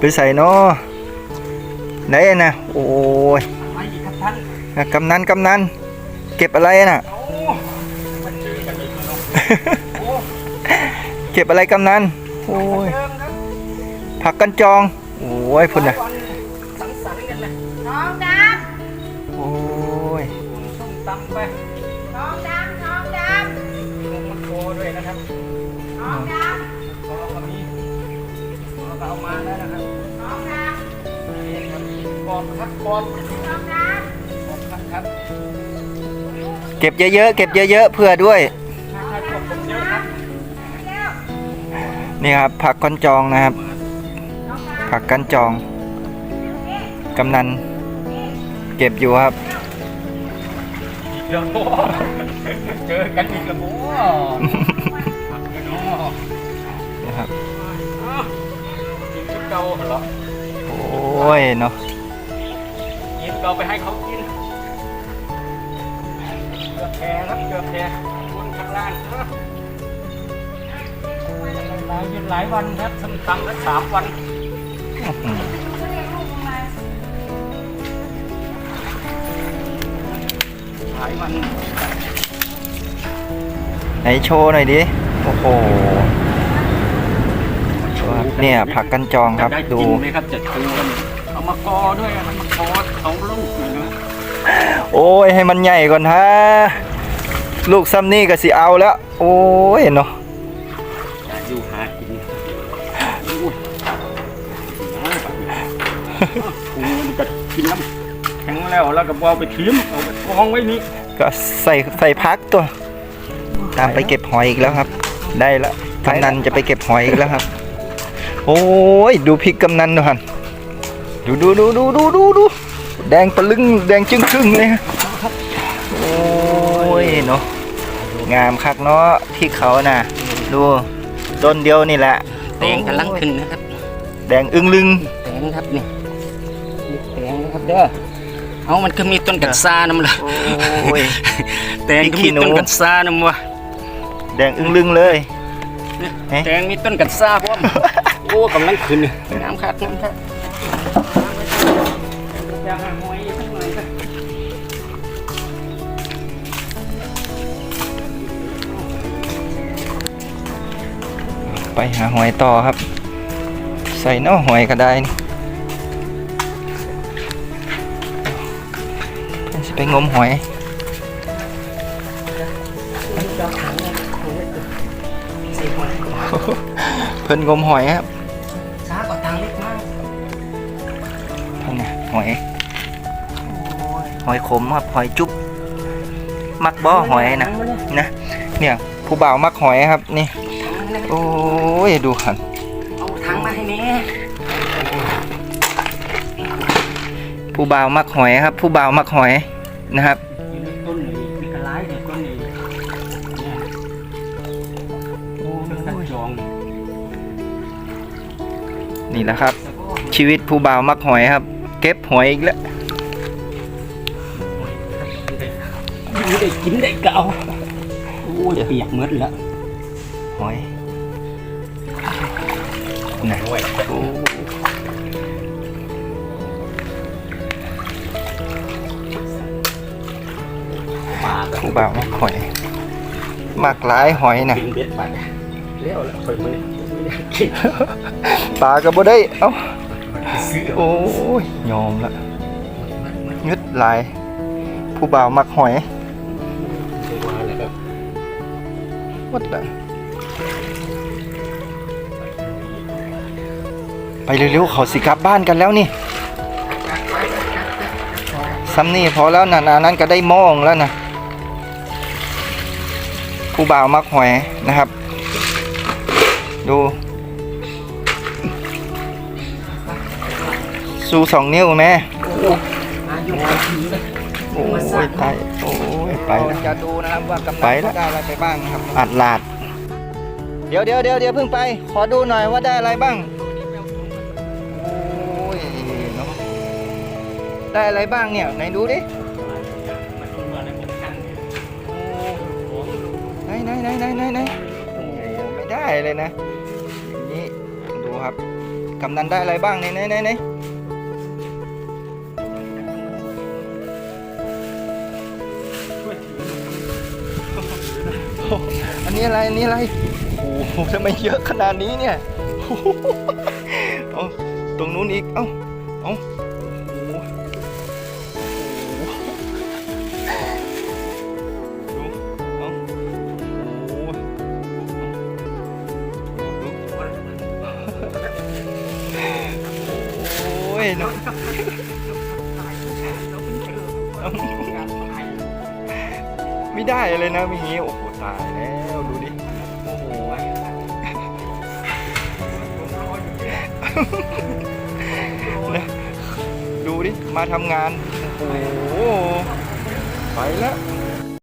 ไปใส่เนาะไหนนะโอ้ยไม่อีกครับท่านอะกำนันกำนันเก็บอะไรน่ะโอ้มันเจอกันอีกแล้วเนาะโอ้เก็บอะไรกำนันโอ้ยเดิมครับผักกันจองโอ้ยพุ่นน่ะวันสังสรรค์กันเลยน้องดโอ้ยคุณส้มตำไป อบครับกรอบำน้อบครับครับเก็บเยอะๆ เก็บเยอะๆเพื่อด้วยใครกรอบผมเยอะครับนี่ครับผักกันจองนะครับ ผักกันจอง กำนัน เก็บอยู่ครับ อีกแล้วเจอกันอีกแล้วโอ้ผักกันะนะครับกินชุดเก่าเหรอ โอ้ยเนาะ เราไปให้เขากินเกือบแพงครับเกือบแพงบนข้างล่างนหลายหลายวันครับส้มตำละสามวันหลายวันไหนโชว์หน่อยดิ โอ้โหเนี่ยผักกันจองครับได้ดูไหมครับจะชูกัน เอามากอด้วยเอามากอสองลูกเลยนะโอ้ยให้มันใหญ่ก่อนฮะลูกซ้ำนี่ก็สิเอาแล้ว โอ้ยเนาะจะอยู่หากินอุ้ยน้ำแบบนี้กูมันจะกินน้ำแข็งแล้วแล้วก็เอาไปทิ้งเอาไปกองไว้นี่ก็ใส่ใส่พักตัว ตามไปเก็บหอยอีกแล้วครับ ได้ละกำนันจะไปเก็บหอยอีกแล้วครับ โอ้ยดูพริกกำนันดูหัน ดูดูดูดูดูดูดูแดงปะลึงแดงจึ้งครึ่งเลยฮะโอ้ยเนาะงามคักเนาะพริกเขาน่ะ ดูต้นเดียวนี่แหละแตงกำลังขึ้นนะครับ แดงอึ้งลึงแตงครับนี่นี่แตงนะครับเด้อเอามันก็มีต้นกัญชานำเลยโอ้ยแตงก็มีต้นกัญชานำวะแดงอึ้งลึงเลยเอ๊ะแตงมีต้นกัญชาพร้อมโอ้กำลังขึ้นนี่น้ำคักน้ำคัก จะหาหอยสักหน่อยครับไปหาหอยต่อครับ ใส่เน้อหอยก็ได้นี่เพิ่นสิไปงมหอยใส่หอยเพิ่นงมหอยครับช้ากว่าทางเล็กมากเพิ่นน่ะหอยห อยขมครับหอยจุ๊บมักบ่หอยนะนะเนี่ยผู้บ่าวมักหอยครับนี่โอ้ยดูหันเอาถังมาให้แม่ผู้บ่าวมักหอยครับ ผู้บ่าวมักหอยนะครับอยู่ในต้นนี้มีกระไรเนี่ยต้นนี้เนี่ยโอ้เป็นกันจองนี่แหละครับแล้วก็ชีวิตผู้บ่าวมักหอยครับ เก็บหอยอีกแล้ว อยู่ได้กินได้เก่าโอ้ยเปียกหมดแล้วหอยนะโอ้ผู้บ่าวมักหอยมักหลายหอยนะเบ็ดไปเลี้ยวแล้วคอยมากินปลาก็บ่ได้ เอ้าโอ้ยยอมละงึดหลาย ผู้บ่าวมักหอย วัดละไปเร็วๆเขาสิกลับบ้านกันแล้วนี่ซ้ำนี่พอแล้วนะนานั้นก็ได้มองแล้วนะผู้บ่าวมักหอยนะครับ ดู สูสองนิ้วแม่ อายุหลายปีเลยโอ้ยตายโอ้ยไปแล้ว จะดูนะครับว่ากำไปนันแล้ว ได้อะไรไปบ้างนะครับ อัดลาดเดี๋ยวเดี๋ยวเดี๋ยวเดี๋ยวเพิ่งไป ขอดูหน่อยว่าได้อะไรบ้าง โอ้ยเนาะได้อะไรบ้างเนี่ย ไหนดูดิไหนไหนไหนไหนไหนไหนโอ้โหไม่ได้เลยนะนี่ดูครับ กำนันได้อะไรบ้างไหนไหนไหนไหน นี้อะไรอันนี้อะไรโอ้โหทำไมเยอะขนาดนี้เนี่ยโอ้โหเอาตรงนู้นอีกเอ้าเอ้าโอ้โหโอ้โหดูเอ้าโอ้โหดูโอ้ยเนอะไม่ได้เลยนะอย่างงี้โอ้โหตายแล้ว นะดูดิ มาทำงาน โอ้โห ไปแล้ว